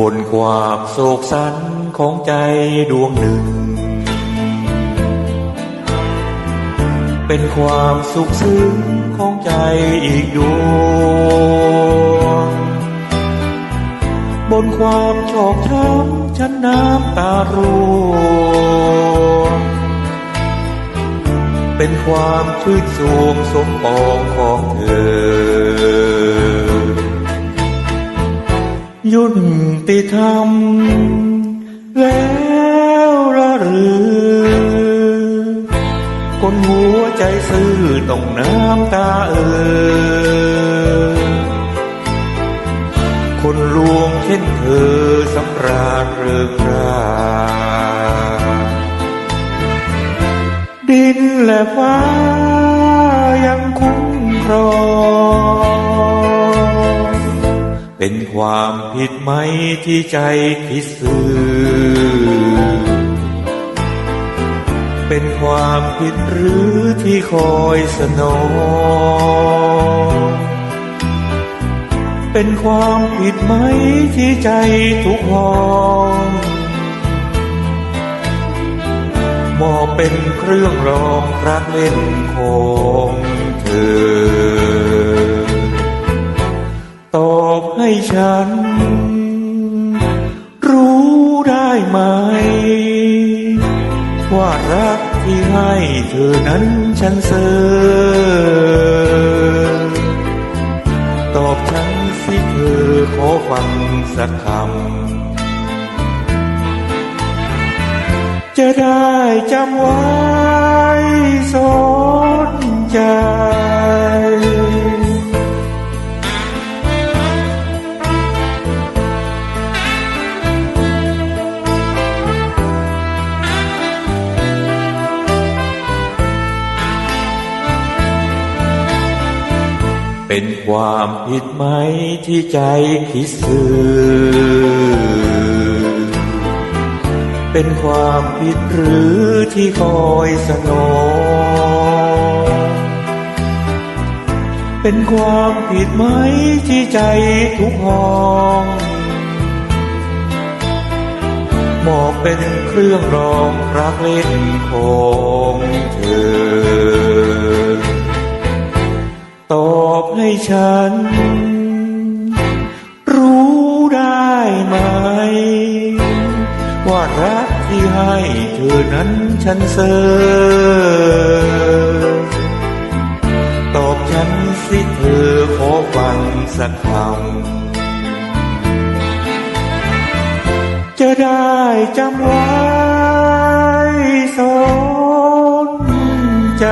บนความโศกสันของใจดวงหนึ่ง เป็นความสุขซึ้งของใจอีกดวง บนความชอกช้ำฉันน้ำตาร่วงเป็นความชื่นสวงสมปองของเธอ ยุ่นติธรรม แล้วละหรือคนหัวใจซื่อต้องน้ำตาเออคนลวงเช่นเธอสำราญเริงราดินและฟ้ายังคุ้มครอง เป็นความผิดไหมที่ใจคิดซื่อ เป็นความผิดหรือที่คอยสนอง เป็นความผิดไหมที่ใจทุกห้องมอบเป็นเครื่องรองรักเล่นของเธอ ตอบให้ฉัน รู้ได้ไหม ว่ารักที่ให้เธอนั้นฉันเสอตอบฉันสิเธอขอฟังสักคำ จะได้จำไว้สนใจ เป็นความผิดไหมที่ใจคิดซื่อ เป็นความผิดหรือที่คอยสนองเป็นความผิดไหมที่ใจทุกห้องมอบเป็นเครื่องรองรักเล่นของเธอ ตอบให้ฉัน รู้ได้ไหม ว่ารักที่ให้เธอนั้นฉันเสอตอบฉันสิเธอขอฟังสักคำจะได้จำไว้สนใจ